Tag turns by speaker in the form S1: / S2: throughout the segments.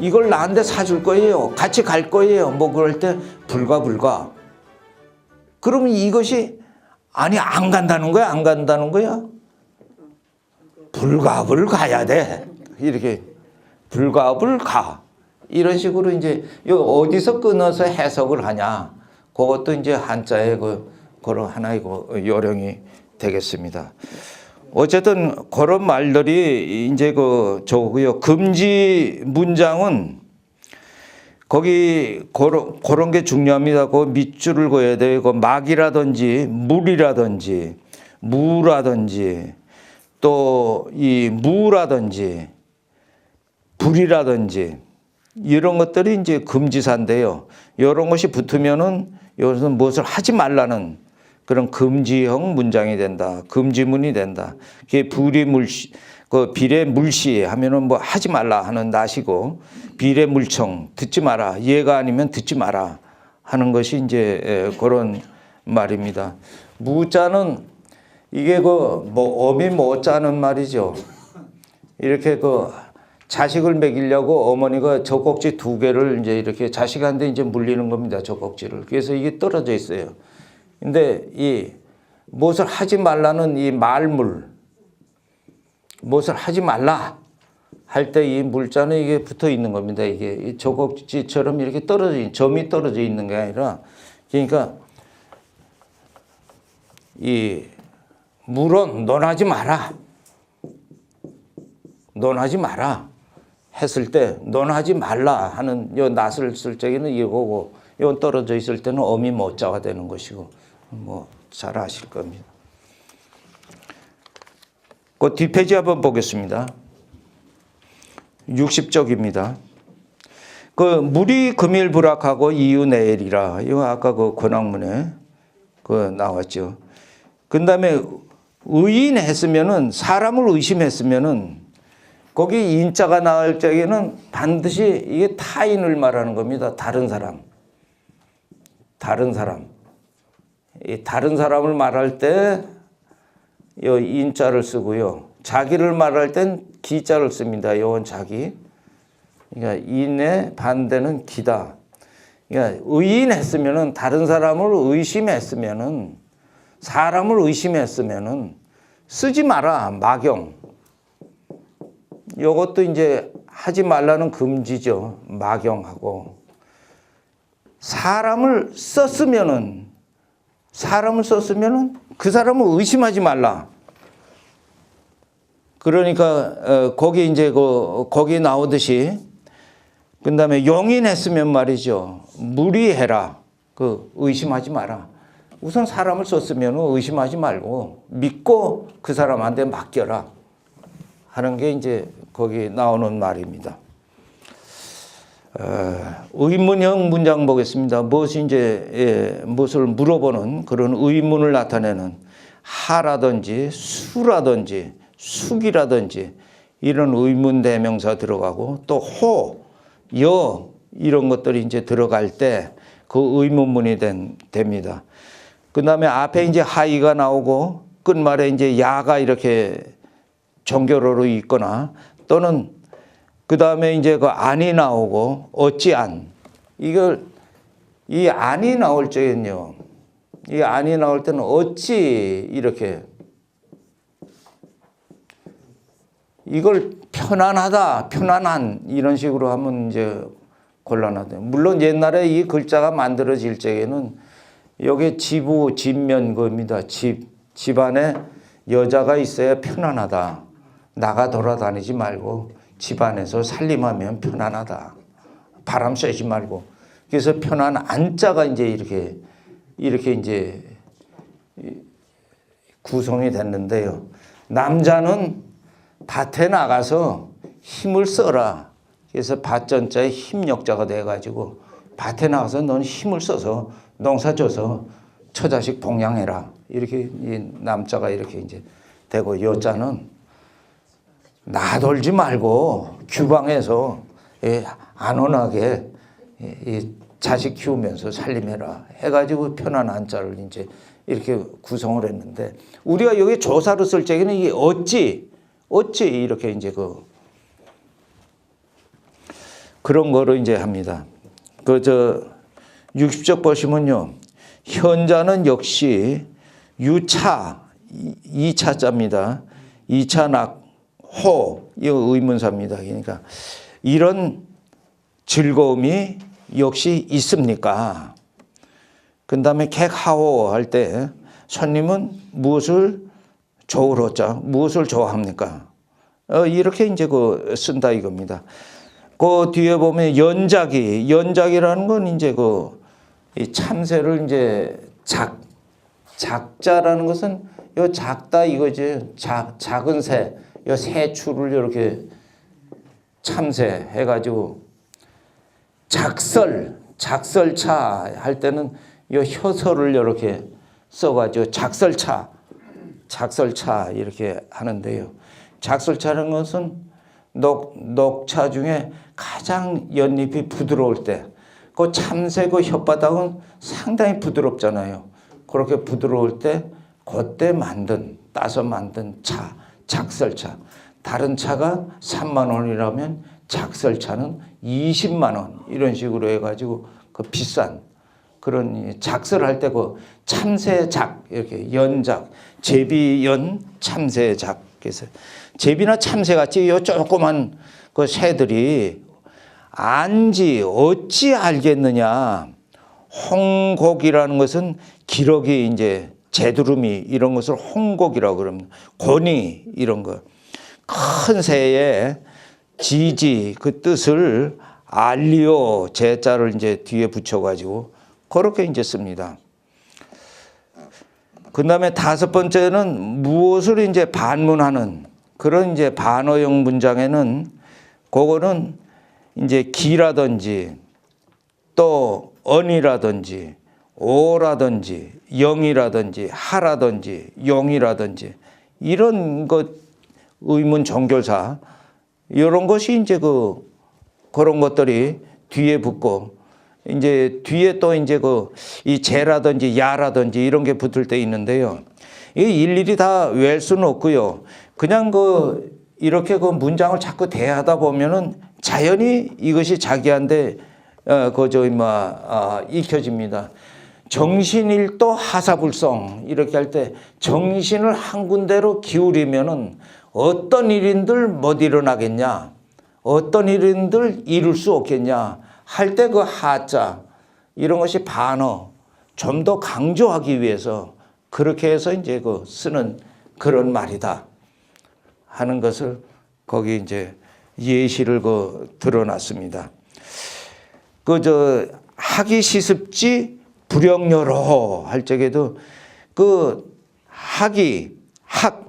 S1: 이걸 나한테 사줄 거예요. 같이 갈 거예요. 뭐 그럴 때 불가 불가. 그러면 이것이 아니 안 간다는 거야? 안 간다는 거야? 불갑을 가야 돼. 이렇게 불갑을 가. 이런 식으로 이제 어디서 끊어서 해석을 하냐. 그것도 이제 한자의 그 그런 하나의 그 요령이 되겠습니다. 어쨌든 그런 말들이 이제 그 저고요. 금지 문장은 거기 그런, 그런 게 중요합니다. 그 밑줄을 그어야 돼요. 그 막이라든지 물이라든지 무라든지 또 이 무라든지 불이라든지 이런 것들이 이제 금지사인데요. 이런 것이 붙으면은 여기서 무엇을 하지 말라는 그런 금지형 문장이 된다. 금지문이 된다. 그게 불이 물시, 그 비례 물시 하면은 뭐 하지 말라 하는 낫이고 비례 물청 듣지 마라. 얘가 아니면 듣지 마라 하는 것이 이제 에, 그런 말입니다. 무자는 이게 그 뭐 어미 못 자는 말이죠. 이렇게 그 자식을 먹이려고 어머니가 젖꼭지 두 개를 이제 이렇게 자식한테 이제 물리는 겁니다. 젖꼭지를. 그래서 이게 떨어져 있어요. 근데 이 무엇을 하지 말라는 이 말물, 무엇을 하지 말라 할 때 이 물자는 이게 붙어 있는 겁니다. 이게 이 젖꼭지처럼 이렇게 떨어져 있, 점이 떨어져 있는 게 아니라 그러니까 이 물은 논하지 마라. 논하지 마라. 했을 때 논하지 말라 하는 요 낫을 쓸 적에는 이거고 요 떨어져 있을 때는 어미 못자가 되는 것이고 뭐 잘 아실 겁니다. 그 뒷페이지 한번 보겠습니다. 60쪽입니다. 그 물이 금일 불악하고 이유 내일이라 이거 아까 그 권학문에 그 나왔죠. 그 다음에 의인했으면은 사람을 의심했으면은 거기 인자가 나올 적에는 반드시 이게 타인을 말하는 겁니다. 다른 사람. 다른 사람. 이 다른 사람을 말할 때 요 인자를 쓰고요. 자기를 말할 땐 기자를 씁니다. 요건 자기. 그러니까 인의 반대는 기다. 그러니까 의인했으면은 다른 사람을 의심했으면은 사람을 의심했으면은 쓰지 마라. 마경. 요것도 이제 하지 말라는 금지죠. 마경하고. 사람을 썼으면은, 사람을 썼으면은 그 사람을 의심하지 말라. 그러니까, 어, 거기 이제 그, 거기 나오듯이, 그 다음에 용인했으면 말이죠. 무리해라. 그, 의심하지 마라. 우선 사람을 썼으면 의심하지 말고 믿고 그 사람한테 맡겨라. 하는 게 이제 거기 나오는 말입니다. 어, 의문형 문장 보겠습니다. 무엇이 이제 예, 무엇을 물어보는 그런 의문을 나타내는 하라든지 수라든지 숙이라든지 이런 의문 대명사 들어가고 또 호, 여 이런 것들이 이제 들어갈 때 그 의문문이 된, 됩니다. 그 다음에 앞에 이제 하이가 나오고 끝말에 이제 야가 이렇게 정교로로 있거나 또는 그 다음에 이제 그 안이 나오고 어찌 안. 이걸 이 안이 나올 적엔요 이 안이 나올 때는 어찌 이렇게 이걸 편안하다 편안한 이런 식으로 하면 이제 곤란하다 물론 옛날에 이 글자가 만들어질 적에는 여기 지부 집면 겁니다. 집 집안에 여자가 있어야 편안하다. 나가 돌아다니지 말고 집안에서 살림하면 편안하다. 바람 쐬지 말고. 그래서 편안 안자가 이제 이렇게 이렇게 이제 구성이 됐는데요. 남자는 밭에 나가서 힘을 써라. 그래서 밭전자의 힘력자가 돼가지고 밭에 나가서 넌 힘을 써서 농사 져서 처자식 봉양해라. 이렇게 남자가 이렇게 이제 되고 여자는 나돌지 말고 규방에서 예, 안온하게 예, 자식 키우면서 살림해라 해가지고 편안한 자를 이제 이렇게 구성을 했는데 우리가 여기 조사로 쓸 적에는 이게 어찌 어찌 이렇게 이제 그 그런 거를 이제 합니다. 그 저 60쪽 보시면요. 현자는 역시 유차 이 차자입니다. 이차 낙 호 이 의문사입니다. 그러니까 이런 즐거움이 역시 있습니까? 그 다음에 객하오 할 때 손님은 무엇을 좋으로자 무엇을 좋아합니까? 어, 이렇게 이제 그 쓴다 이겁니다. 그 뒤에 보면 연작이 연작이라는 건 이제 그이 참새를 이제 작 작자라는 것은 요 작다 이거지 작 작은 새, 요 새추를 이렇게 참새 해가지고 작설 작설차 할 때는 요 효서를 이렇게 써가지고 작설차 작설차 이렇게 하는데요. 작설차라는 것은 녹, 녹차 중에 가장 연잎이 부드러울 때, 그 참새 그 혓바닥은 상당히 부드럽잖아요. 그렇게 부드러울 때, 그때 만든, 따서 만든 차, 작설차. 다른 차가 3만 원이라면 작설차는 20만 원. 이런 식으로 해가지고 그 비싼 그런 이 작설할 때 그 참새작 이렇게 연작 제비연 참새작. 그래서 제비나 참새 같이 요 조그만 그 새들이 안지 어찌 알겠느냐. 홍곡이라는 것은 기러기 이제 제두름이 이런 것을 홍곡이라고 그럽니다. 고니 이런 거. 큰 새의 지지 그 뜻을 알리오 제자를 이제 뒤에 붙여가지고 그렇게 이제 씁니다. 그 다음에 다섯 번째는 무엇을 이제 반문하는 그런 이제 반어용 문장에는 그거는 이제 기라든지 또 언이라든지 오라든지 영이라든지 하라든지 용이라든지 이런 것 의문 종결사 이런 것이 이제 그 그런 것들이 뒤에 붙고 이제 뒤에 또 이제 그이 제라든지 야라든지 이런 게 붙을 때 있는데요. 이 일일이 다 외울 수는 없고요. 그냥 그 이렇게 그 문장을 자꾸 대하다 보면은 자연히 이것이 자기한테 어 그저 뭐 아, 익혀집니다. 정신일도 하사불성 이렇게 할 때 정신을 한 군데로 기울이면은 어떤 일인들 못 일어나겠냐, 어떤 일인들 이룰 수 없겠냐? 할 때 그 하자 이런 것이 반어. 좀 더 강조하기 위해서 그렇게 해서 이제 그 쓰는 그런 말이다 하는 것을 거기 이제 예시를 그 드러났습니다. 그저 하기 시습지 불영여로 할 적에도 그 학이 학,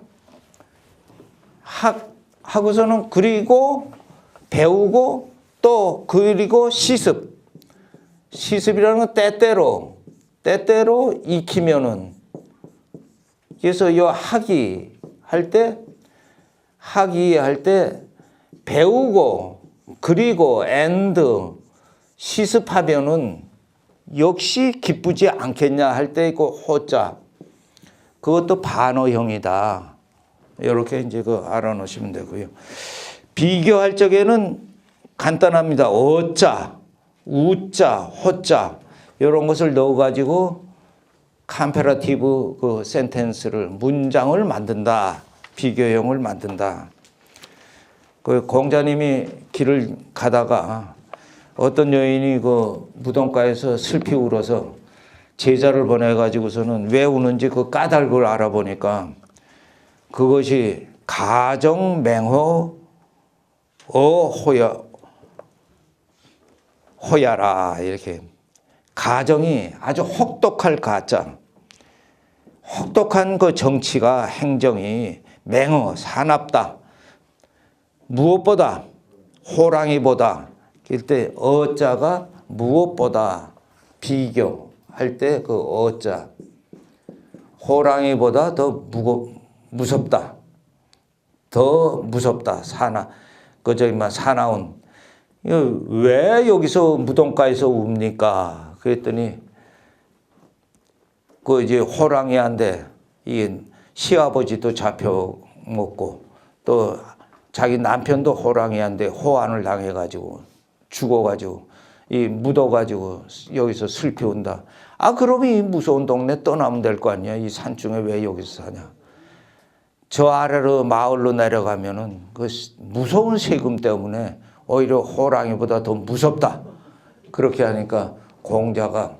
S1: 학 하고서는 그리고 배우고 또 그리고 시습. 시습이라는 건 때때로 때때로 익히면은 그래서 요 학이 할 때 학이 할 때 배우고 그리고 앤드 시습하면은 역시 기쁘지 않겠냐 할 때 그 호자 그것도 반어형이다. 이렇게 이제 그 알아놓으시면 되고요. 비교할 적에는 간단합니다. 어자, 우자, 호자 이런 것을 넣어가지고 컴페라티브 그 센텐스를 문장을 만든다. 비교형을 만든다. 그 공자님이 길을 가다가 어떤 여인이 그 무덤가에서 슬피 울어서 제자를 보내가지고서는 왜 우는지 그 까닭을 알아보니까 그것이 가정맹호 어호야 호야라 이렇게 가정이 아주 혹독할 가짜. 혹독한 그 정치가 행정이 맹어 사납다. 무엇보다 호랑이보다 그때 어자가 무엇보다 비교할 때 그 어자 호랑이보다 더 무거 무섭다. 더 무섭다. 사나 그 저기 막 사나운. 왜 여기서 무덤가에서 웁니까? 그랬더니 그 이제 호랑이한테 이 시아버지도 잡혀 먹고 또 자기 남편도 호랑이한테 호환을 당해가지고 죽어가지고 이 묻어가지고 여기서 슬피 온다. 아 그러면 이 무서운 동네 떠나면 될 거 아니야. 이 산중에 왜 여기서 사냐. 저 아래로 마을로 내려가면은 그 무서운 세금 때문에 오히려 호랑이보다 더 무섭다. 그렇게 하니까 공자가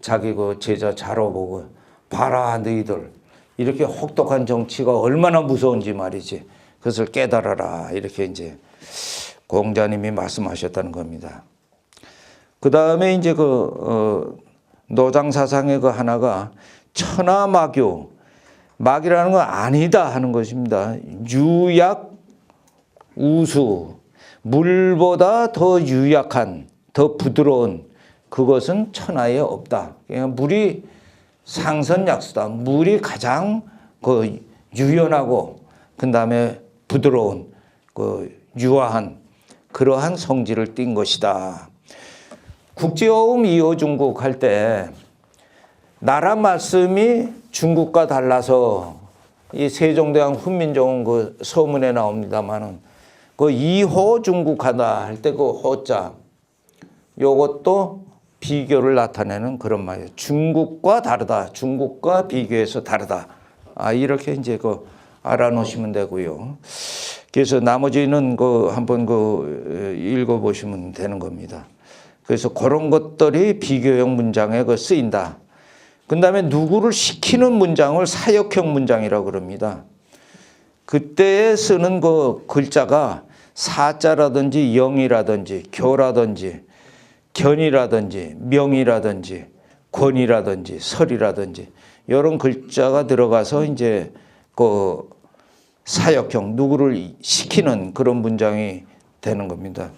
S1: 자기 그 제자 자로 보고 봐라 너희들 이렇게 혹독한 정치가 얼마나 무서운지 말이지. 그것을 깨달아라 이렇게 이제 공자님이 말씀하셨다는 겁니다. 그 다음에 이제 그 어, 노장 사상의 그 하나가 천하마교 막이라는 건 아니다 하는 것입니다. 유약 우수 물보다 더 유약한 더 부드러운 그것은 천하에 없다. 그냥 물이 상선약수다. 물이 가장 그 유연하고 그 다음에 부드러운 그 유화한 그러한 성질을 띈 것이다. 국제어음 이호 중국 할 때 나라 말씀이 중국과 달라서 이 세종대왕 훈민정음 그 서문에 나옵니다만은 그 이호 중국하다 할 때 그 호자 요것도 비교를 나타내는 그런 말이에요. 중국과 다르다. 중국과 비교해서 다르다. 아 이렇게 이제 그 알아놓으시면 되고요. 그래서 나머지는 그 한번 그 읽어 보시면 되는 겁니다. 그래서 그런 것들이 비교형 문장에 그 쓰인다. 그 다음에 누구를 시키는 문장을 사역형 문장이라고 그럽니다. 그때에 쓰는 그 글자가 사자라든지 영이라든지 교라든지 견이라든지 명이라든지 권이라든지 설이라든지 이런 글자가 들어가서 이제 그 사역형 누구를 시키는 그런 문장이 되는 겁니다.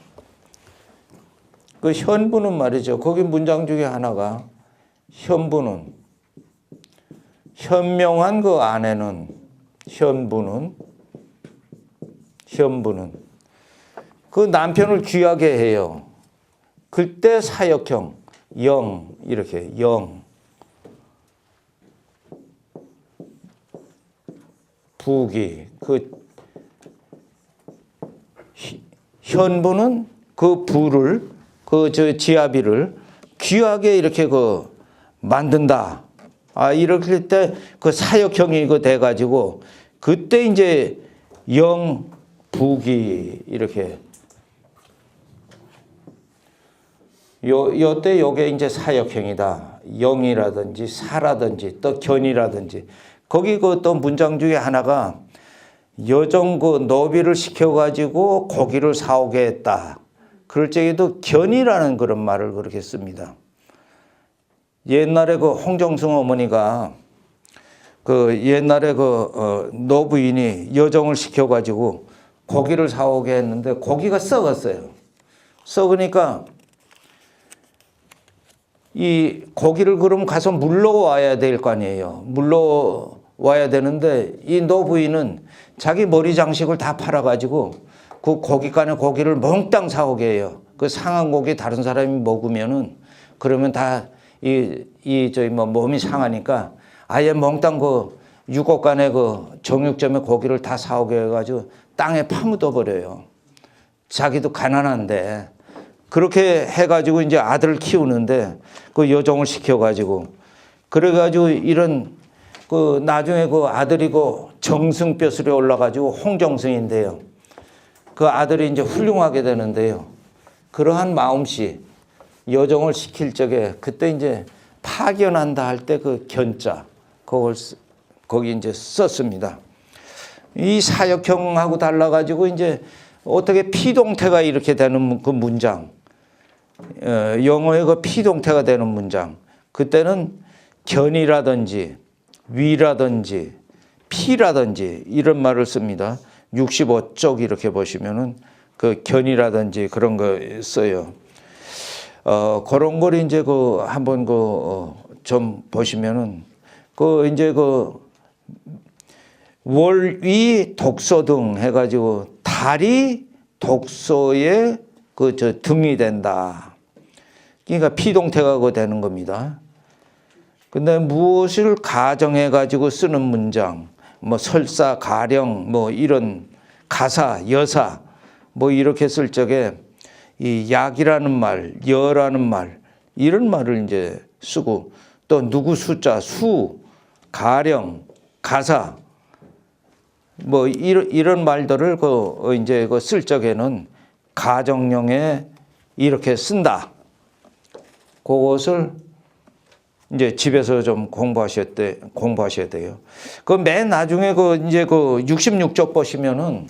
S1: 그 현부는 말이죠. 거기 문장 중에 하나가 현부는 현명한 그 안에는 현부는 현부는 그 남편을 귀하게 해요. 그때 사역형 영 이렇게 영 부기 그 희- 현부는 그 부를 그 저 지아비를 귀하게 이렇게 그 만든다. 아 이렇게 때 그 사역형이 그 돼 가지고 그때 이제 영 부기 이렇게 요 요때 요게 이제 사역형이다. 영이라든지 사라든지 또 견이라든지 거기 그또 문장 중에 하나가 여정 그 노비를 시켜가지고 고기를 사오게 했다. 그럴 적에도 견이라는 그런 말을 그렇게 씁니다. 옛날에 그 홍정승 어머니가 그 옛날에 그 어, 노부인이 여정을 시켜가지고 고기를 사오게 했는데 고기가 썩었어요. 썩으니까 이 고기를 그럼 가서 물러 와야 될 거 아니에요. 물러 와야 되는데 이 노부인은 자기 머리 장식을 다 팔아가지고 그 고깃간에 고기를 몽땅 사오게 해요. 그 상한 고기 다른 사람이 먹으면은 그러면 다 이 이 저희 뭐 몸이 상하니까 아예 몽땅 그 육곡간에 그 정육점에 고기를 다 사오게 해가지고 땅에 파묻어 버려요. 자기도 가난한데 그렇게 해가지고 이제 아들을 키우는데 그 여종을 시켜가지고 그래가지고 이런 그 나중에 그 아들이 그 정승벼슬에 올라가지고 홍정승인데요. 그 아들이 이제 훌륭하게 되는데요. 그러한 마음씨 여종을 시킬 적에 그때 이제 파견한다 할 때 그 견자 그걸 쓰- 거기 이제 썼습니다. 이 사역형하고 달라가지고 이제 어떻게 피동태가 이렇게 되는 그 문장, 어, 영어의 그 피동태가 되는 문장, 그때는 견이라든지 위라든지 피라든지 이런 말을 씁니다. 65쪽 이렇게 보시면은 그 견이라든지 그런 거 써요. 어, 그런 걸 이제 그 한번 그좀 보시면은 그 이제 그 월위 독소 등 해가지고 달이 독소의 그 저 등이 된다. 그러니까 피동태가 그 되는 겁니다. 근데 무엇을 가정해 가지고 쓰는 문장, 뭐 설사, 가령, 뭐 이런 가사, 여사, 뭐 이렇게 쓸 적에 이 약이라는 말, 여라는 말 이런 말을 이제 쓰고 또 누구 숫자, 수, 가령, 가사 뭐 이런 이런 말들을 그 이제 그 쓸 적에는 가정용에 이렇게 쓴다. 그것을 이제 집에서 좀 공부하셔야 돼, 공부하셔야 돼요. 그 맨 나중에 그 이제 그 66쪽 보시면은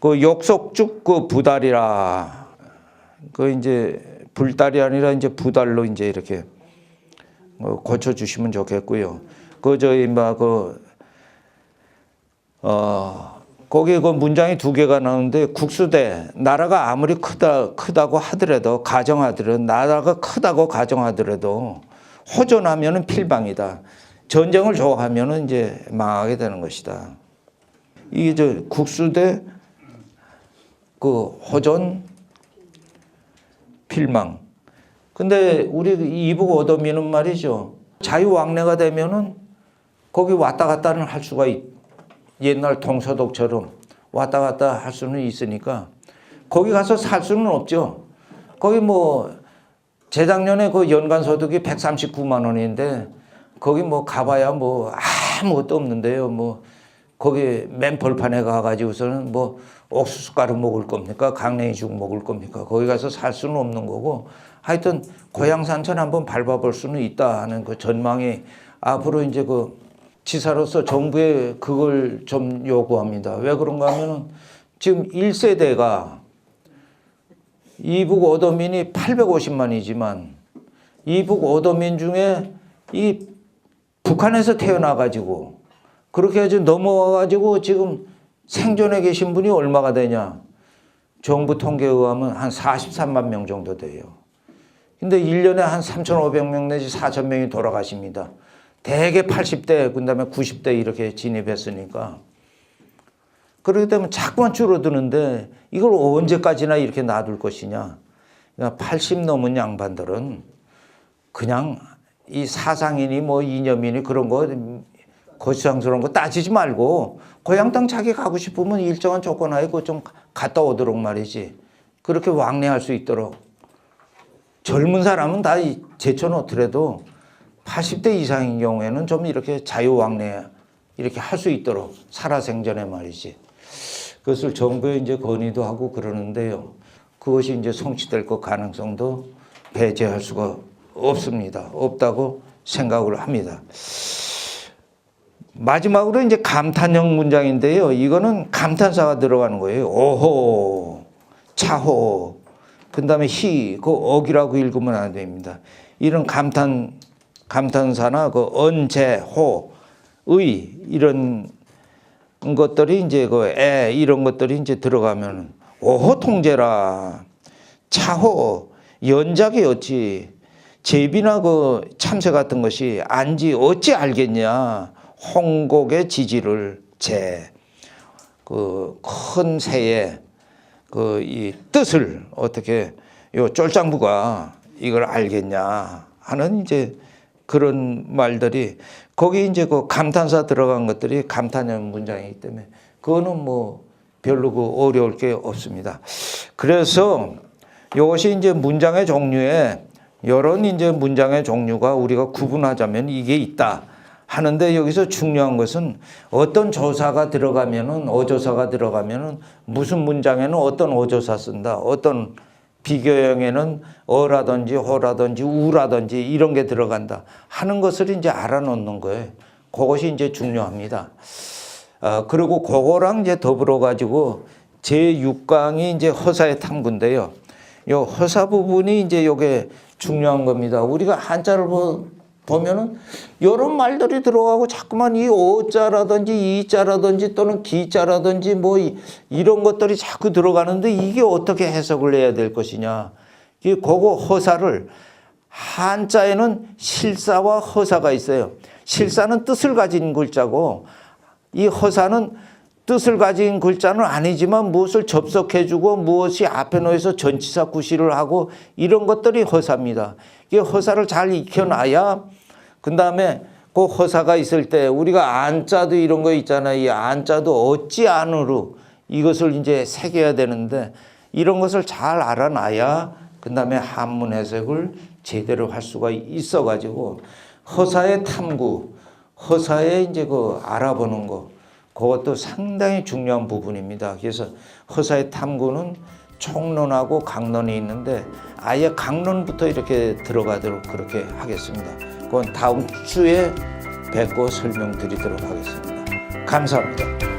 S1: 그 욕속죽 그 부달이라 그 이제 불달이 아니라 이제 부달로 이제 이렇게 어, 고쳐 주시면 좋겠고요. 그 저희 막그 어, 거기 그 문장이 두 개가 나오는데 국수대 나라가 아무리 크다 크다고 하더라도 가정하더라도 나라가 크다고 가정하더라도 호전하면은 필방이다. 전쟁을 좋아하면은 이제 망하게 되는 것이다. 이게 저 국수대 그 호전 필망. 근데 우리 이북 오도미는 말이죠. 자유 왕래가 되면은 거기 왔다 갔다는 할 수가 있, 옛날 동서독처럼 왔다 갔다 할 수는 있으니까 거기 가서 살 수는 없죠. 거기 뭐 재작년에 그 연간 소득이 139만 원인데 거기 뭐 가봐야 뭐 아무것도 없는데요. 뭐 거기 맨 벌판에 가가지고서는 뭐 옥수수 가루 먹을 겁니까? 강냉이 죽 먹을 겁니까? 거기 가서 살 수는 없는 거고 하여튼 고향 산천 한번 밟아볼 수는 있다 하는 그 전망이 앞으로 이제 그 지사로서 정부에 그걸 좀 요구합니다. 왜 그런가 하면은 지금 1세대가 이북 오도민이 850만이지만 이북 오도민 중에 이 북한에서 태어나 가지고 그렇게 해서 넘어와 가지고 지금 생존해 계신 분이 얼마가 되냐? 정부 통계에 의하면 한 43만 명 정도 돼요. 근데 1년에 한 3,500명 내지 4,000명이 돌아가십니다. 대개 80대, 그 다음에 90대 이렇게 진입했으니까. 그렇기 때문에 자꾸만 줄어드는데 이걸 언제까지나 이렇게 놔둘 것이냐. 그러니까 80 넘은 양반들은 그냥 이 사상이니 뭐 이념이니 그런 거 거시장스러운 거 따지지 말고 고향 땅 자기 가고 싶으면 일정한 조건 하에 그좀 갔다 오도록 말이지. 그렇게 왕래할 수 있도록. 젊은 사람은 다 제쳐놓더라도 80대 이상인 경우에는 좀 이렇게 자유왕래 이렇게 할 수 있도록 살아생전에 말이지. 그것을 정부에 이제 건의도 하고 그러는데요. 그것이 이제 성취될 것 가능성도 배제할 수가 없습니다. 없다고 생각을 합니다. 마지막으로 이제 감탄형 문장인데요. 이거는 감탄사가 들어가는 거예요. 오호, 차호, 그 다음에 히, 그 억이라고 읽으면 안 됩니다. 이런 감탄, 감탄사나 그 언제, 호, 의, 이런 것들이 이제 그 애, 이런 것들이 이제 들어가면 오호 통제라, 차호, 연작이 어찌, 제비나 그 참새 같은 것이 안지 어찌 알겠냐. 홍곡의 지지를 제, 그 큰 새의 그 이 뜻을 어떻게 요 쫄장부가 이걸 알겠냐 하는 이제 그런 말들이 거기 이제 그 감탄사 들어간 것들이 감탄형 문장이기 때문에 그거는 뭐 별로 그 어려울 게 없습니다. 그래서 이것이 이제 문장의 종류에 이런 이제 문장의 종류가 우리가 구분하자면 이게 있다. 하는데 여기서 중요한 것은 어떤 조사가 들어가면은 어조사가 들어가면은 무슨 문장에는 어떤 어조사 쓴다. 어떤 비교형에는 어라든지 호라든지 우라든지 이런 게 들어간다 하는 것을 이제 알아놓는 거예요. 그것이 이제 중요합니다. 아, 그리고 그거랑 이제 더불어 가지고 제6강이 이제 허사의 탐구인데요. 요 허사 부분이 이제 요게 중요한 겁니다. 우리가 한자를 보, 보면은 이런 말들이 들어가고 자꾸만 이 오자라든지 이자라든지 또는 기자라든지 뭐 이, 이런 것들이 자꾸 들어가는데 이게 어떻게 해석을 해야 될 것이냐. 이 그거 허사를 한자에는 실사와 허사가 있어요. 실사는 뜻을 가진 글자고 이 허사는 뜻을 가진 글자는 아니지만 무엇을 접속해주고 무엇이 앞에 놓여서 전치사 구실을 하고 이런 것들이 허사입니다. 이 허사를 잘 익혀놔야 그 다음에 그 허사가 있을 때 우리가 안자도 이런 거 있잖아요. 이 안자도 어찌 안으로 이것을 이제 새겨야 되는데 이런 것을 잘 알아놔야 그 다음에 한문 해석을 제대로 할 수가 있어 가지고 허사의 탐구, 허사의 이제 그 알아보는 거 그것도 상당히 중요한 부분입니다. 그래서 허사의 탐구는 총론하고 강론이 있는데 아예 강론부터 이렇게 들어가도록 그렇게 하겠습니다. 그건 다음 주에 뵙고 설명드리도록 하겠습니다. 감사합니다.